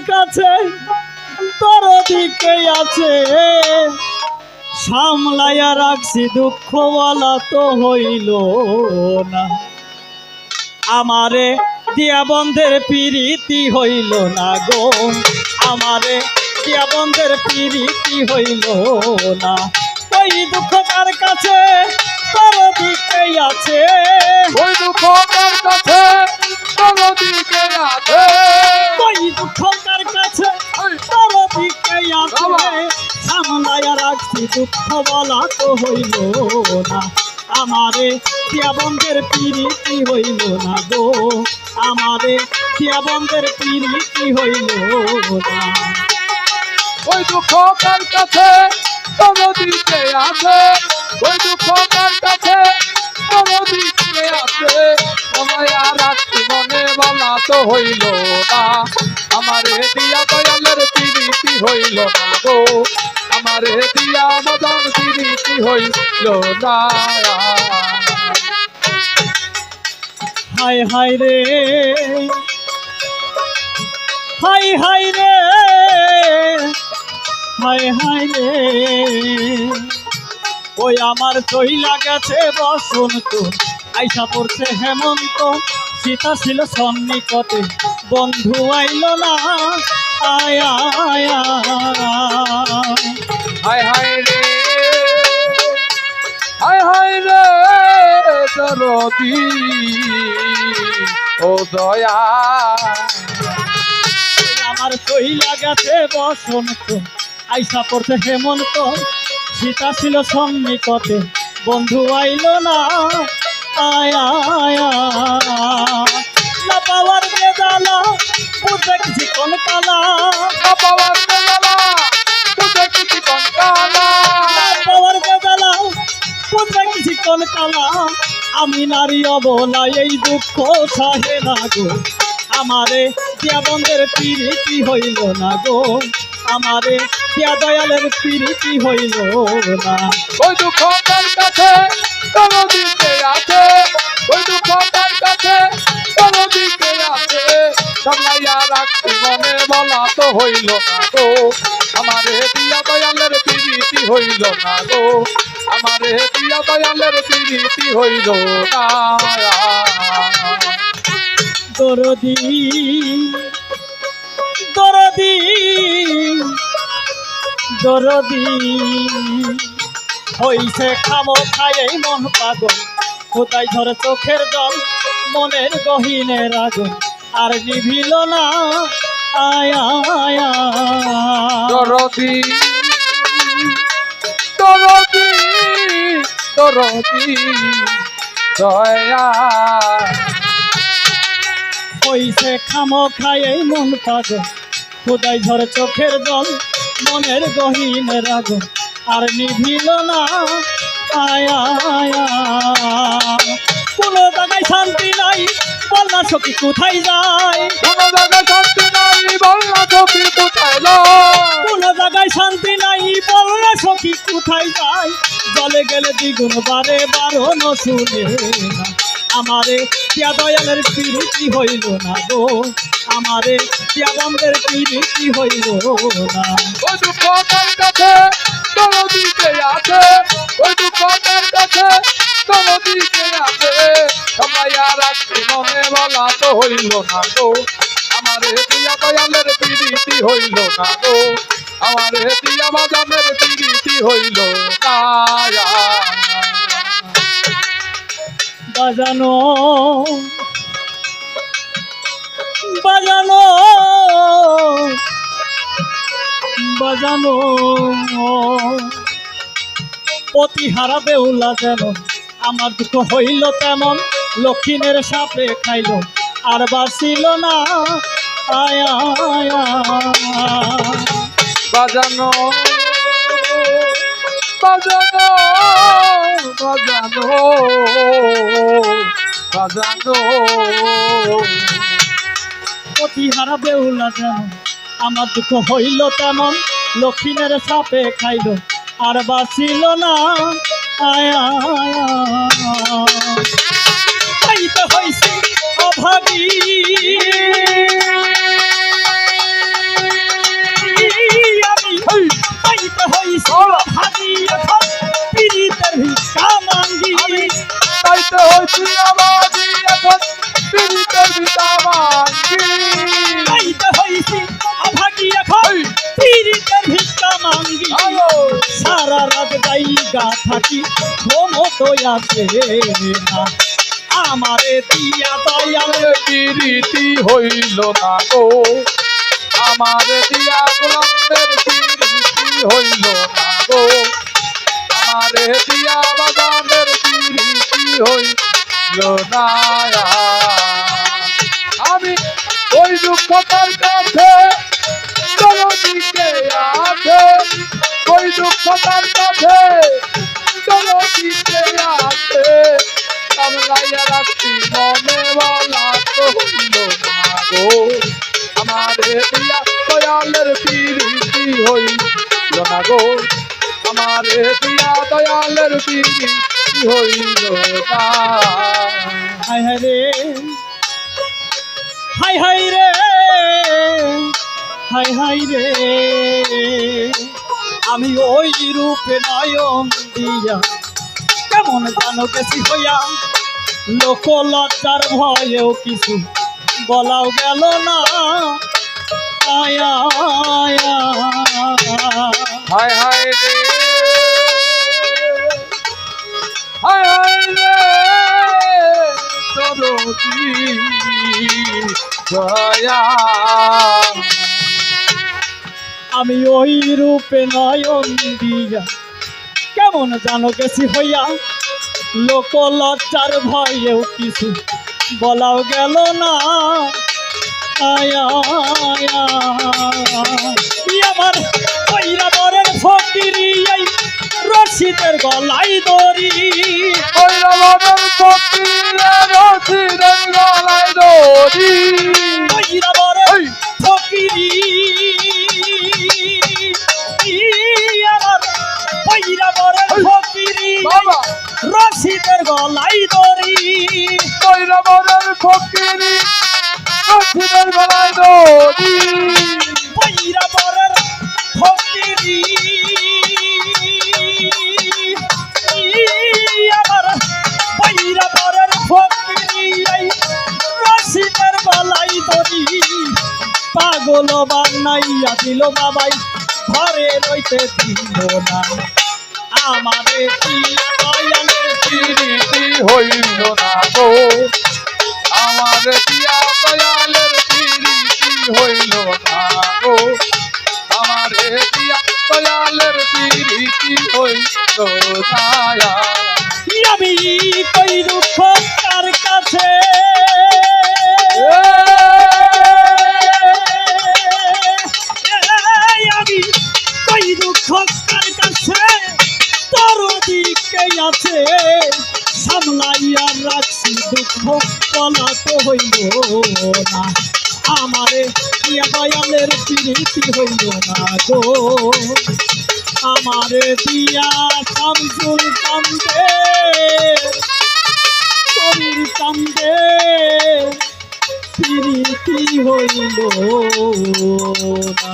কাছে? তোর দিকে আছে। সামলাইয়া রাখছি তো হইল না। আমারে দিয়া বন্ধের পিরিতি হইল না গো। আমারে দিয়া বন্ধের পিরিতি হইল না। ওই দুঃখ কার কাছে? তোর দিকে আছে। ওই দুঃখ কার কাছে তোর দিকে আছে। ওই দুঃখ কার কাছে তোর দিকে আছে। বাবা। সামলাইয়া রাখছি দুঃখ বলা তো হইল না। আমারে দিয়া বন্ধের পিরিতি হইল না গো। আমারে দিয়া বন্ধের পিরিতি হইল না। ওই দুঃখ কার কাছে তোর দিকে আছে। ওই দুঃখ আছে। আমায় আর হইল না। আমারে দিয়া দয়ালের পিরিতি হইল গো। আমারে দিয়া মদন পিরিতি হইল না। হাই হাই রে। হাই হাই রে। হাই হাই রে। ওই আমার চইলা গেছে বসন্ত। আইসা পড়ছে হেমন্ত সীতা ছিল সন্নিকটে। বন্ধু আইল না আয়া আয়া হায় হায় রে হায় হায় রে দরদি ও দয়া। আমার চইলা গেছে বসন্ত। আইসা পড়ছে হেমন্ত সীতা ছিল সন্নিকটে বন্ধু আইল না আয়া না পাওয়ার কোন কালা? পাওয়ার কোন কালা? আমি নারী অবলা এই দুঃখ সাহে না গো। আমারে দিয়া বন্ধের পিরিতি হইল না গো। আমারে দিয়া দয়ালের পিরিতি হইল না। ওই দুঃখ কার কাছে তোর দিকে আছে। ওই দুঃখ কার কাছে তোর দিকে আছে। সামলাইয়া রাখছি মনে বলা তো হইল না গো। আমারে দিয়া দয়ালের পিরিতি হইল না গো। আমারে দিয়া দয়ালের পিরিতি হইল না। দরদি দরদি দরদি। হইছে খামো খাই মন পাগল। কোথায় ঝরে চোখের জল মনের গহিনের আগুন আর নিভিল না আয়া আয়া দরদি দরদি দরদি দয়া হইছে খামো খাই মন পাগল। কোথায় ঝরে চোখের জল মনের গহিনের আগুন আর নিভিল না। আয়া কোনো জায়গায় শান্তি নাই বল না সখী কোথায় যায়। কোনো জায়গায় শান্তি নাই বল না চোখি কোথায় লয় কোনো জায়গায় শান্তি নাই বল না সখী কোথায় যায়। জলে গেলে দ্বিগুণ বারে বারণ শুনে না। আমারে দিয়া দয়ালের পিরিতি হইল না গো। আমারে দিয়া বন্ধের পিরিতি হইল না। ওই দুঃখ কাছে তোর দিকে আছে, ওই দুঃখ কাছে তোর দিকে আছে। সময়া রাখছি মনে বলা তো হইল না গো। আমারে দিয়া দয়ালের পিরিতি হইল না গো। আমারে দিয়া বাজানের পিরিতি হইল না। বাজানো। বাজানো। বাজানো। প্রতিহারা বেউলা যেন, আমার দুঃখ হইল তেমন লক্ষিণের সাপে খাইল, আর বাঁচিল না। আয়া। বাজানো। বাজানো বাজানো বাজানো যেমন, আমার দুঃখ হইল তেমন লক্ষিণের সাপে খাইল, আর বাঁচিল না। আয়া হইছি অভাবী আমাদি এখন পীড়িতের এখন পীড়িতের সারা রাত গাইগা থাকি আসে না। আমারে দিয়া দয়াল পিরিতি হইল না গো। আমার দিয়া গোলামের পিরিতি হইল না গো। আমার দিয়া হইল না আমি ওই দুঃখতার কাছে চলো দিকে আছে ওই দুঃখতার কাছে চলো দিকে আছে কামলাইয়া রাখছি মনে বলা তো হইল না গো। আমারে দিয়া দয়ালের পিরিতি হইল না গো। আমারে দিয়া দয়ালের পিরিতি হইল হাই হাই রে। হাই হাই রে। হাই হাই রে। আমি ওই রূপে নয়ন দিয়া কেমন জানো গেছি হইয়া। লোক লজ্জার ভয়েও কিছু বলাও গেল না। আয়া আয়া হায় হায় রে। আমি ওই রূপে নয়ন দিয়া কেমন জানো গেছি হইয়া। লোক লজ্জার ভয়েও কিছু বলাও গেল না। আয়া আমার কইরা বরের ফকিরি, এই রশিদের গলাই দড়ি। ফকিরে রথিরের বাবা। রশিদের গলাই দড়ি। রমণের ফকিরি রথিরের গলায় দড়ি। পাগল বানাইয়া দিল বাবাই, ঘরে রইতে দিল না। আমারে দিয়া দয়ালের পিরিতি হইল না গো। আমার দিয়া দয়ালের পিরিতি হইল না গো। আমার দিয়া দয়ালের পিরিতি হইল না। আমি কই আছে, সামলাইয়া রাখছি দুঃখ তো হইল না। আমারে দয়ালের প্রীতি হইল না গো। আমারে দিয়া শামসুল কান্দে কবির কান্দে প্রীতি হইল না।